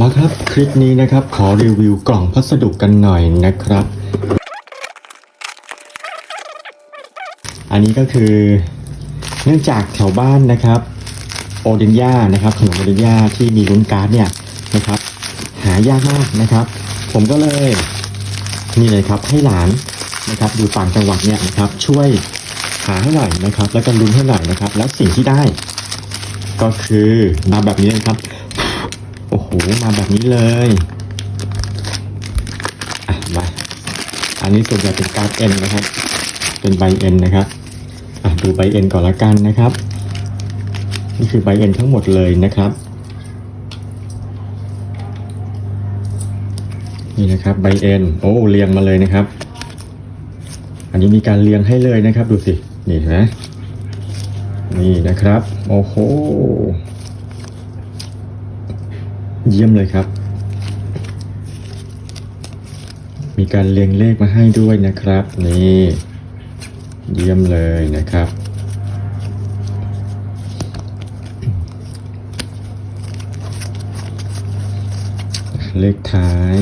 มาครับคลิปนี้นะครับขอรีวิวกล่องพัสดุกันหน่อยนะครับ อันนี้ก็คือ เนื่องจากแถวบ้านนะครับโอเดนย่านะครับขนมโอเดนย่าที่มีลุ้นการ์ดเนี่ยนะครับ หายากมากนะครับ ผมก็เลยนี่เลยครับให้หลานนะครับอยู่ต่างจังหวัดเนี่ยนะครับช่วยหาให้หน่อยนะครับ แล้วก็ลุ้นให้หน่อยนะครับ แล้วสิ่งที่ได้ ก็คือมาแบบนี้เลยครับ โอ้โห มาแบบนี้เลยอะมาอันนี้ส่วนใหญ่เป็นการ์ดเอ็นนะครับ เป็นใบเอ็นนะครับอะดูใบเอ็นก่อนละกันนะครับ นี่คือใบเอ็นทั้งหมดเลยนะครับ นี่นะครับใบเอ็นโอ้เรียงมาเลยนะครับ อันนี้มีการเรียงให้เลยนะครับ ดูสิ นี่เห็นไหมนี่นะครับ โอ้โห เยี่ยมเลยครับ มีการเรียงเลขมาให้ด้วยนะครับ นี่เยี่ยมเลยนะครับ เลขท้าย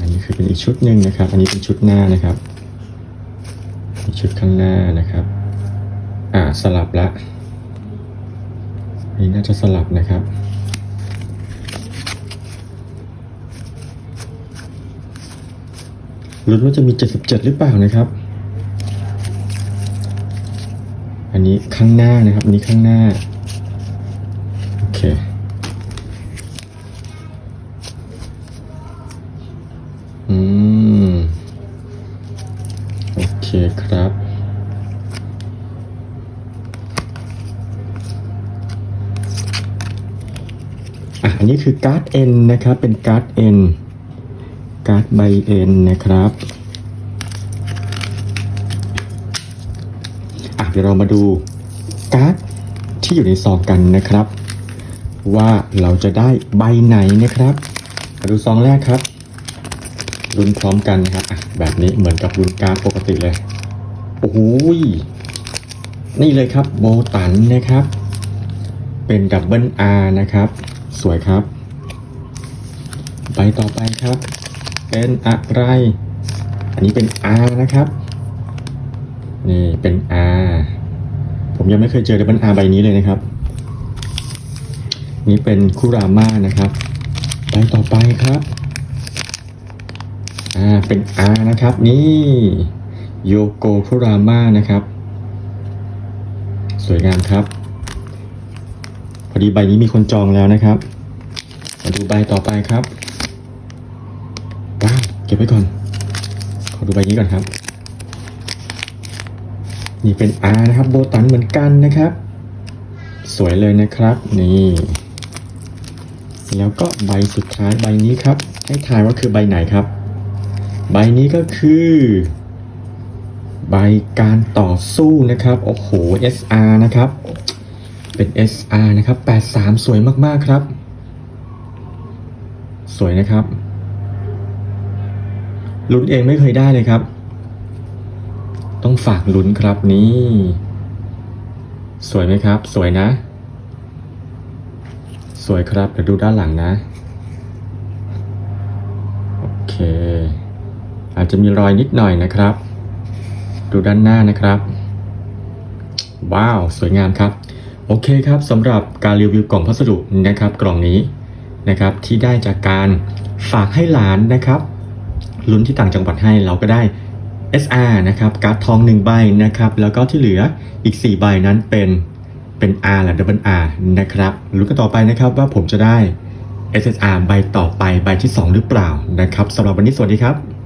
อันนี้คือเป็นอีกชุดหนึ่งนะครับ อันนี้เป็นชุดหน้านะครับชุดข้างหน้านะครับ อ่าสลับละนนี้น่าจะสลับนะครับ ลุ้นว่าจะมี 77 หรือเปล่านะครับ อันนี้ข้างหน้านะครับอันนี้ข้างหน้า โอเค อืม โอเคครับอะอันนี้คือการ์ด N นนะครับ เป็นการ์ด N การ์ดใบ N นนะครับอะเดี๋ยวเรามาดูการ์ดที่อยู่ในซองกันนะครับ ว่าเราจะได้ใบไหนนะครับมาดูซองแรกครับลุ้นพร้อมกันนะครับอะแบบนี้เหมือนกับลุ้นการ์ดปกติเลยโอ้โหยนี่เลยครับโบตันนะครับ เป็นดับเบิลอาร์นะครับ สวยครับใบต่อไปครับ เป็นอะไร อันนี้เป็น R นะครับ นี่เป็น R ผมยังไม่เคยเจอดับเบิล R ใบนี้เลยนะครับ นี่เป็นคุราม่านะครับใบต่อไปครับอ่าเป็น R นะครับ นี่โยโกคุราม่านะครับ สวยงามครับ พอดีใบนี้มีคนจองแล้วนะครับ มาดูใบต่อไปครับ ก็บไว้ก่อน ขอดูใบนี้ก่อนครับ นี่เป็น R นะครับ โบตันเหมือนกันนะครับ สวยเลยนะครับ นี่ แล้วก็ใบสุดท้ายใบนี้ครับ ให้ทายว่าคือใบไหนครับ ใบนี้ก็คือ ใบการต่อสู้นะครับ โอ้โห SR นะครับ เป็น SR นะครับ 83 สวยมากๆครับ สวยนะครับ ลุ้นเองไม่เคยได้เลยครับ ต้องฝากลุ้นครับนี่ สวยไหมครับ สวยนะ สวยครับเดี๋ยวดูด้านหลังนะ โอเค อาจจะมีรอยนิดหน่อยนะครับ ดูด้านหน้านะครับ ว้าว สวยงามครับโอเคครับสำหรับการรีวิวกล่องพัสดุนะครับกล่องนี้นะครับที่ได้จากการฝากให้หลานนะครับ ลุ้นที่ต่างจังหวัดให้เราก็ได้ SR นะครับการ์ดทองหนึ่งใบนะครับแล้วก็ที่เหลืออีก 4 ใบนั้นเป็นเป็น R หรือ Double R นะครับลุ้นกันต่อไปนะครับว่าผมจะได้ SSR ใบต่อไปใบที่ 2 หรือเปล่านะครับสำหรับวันนี้สวัสดีครับ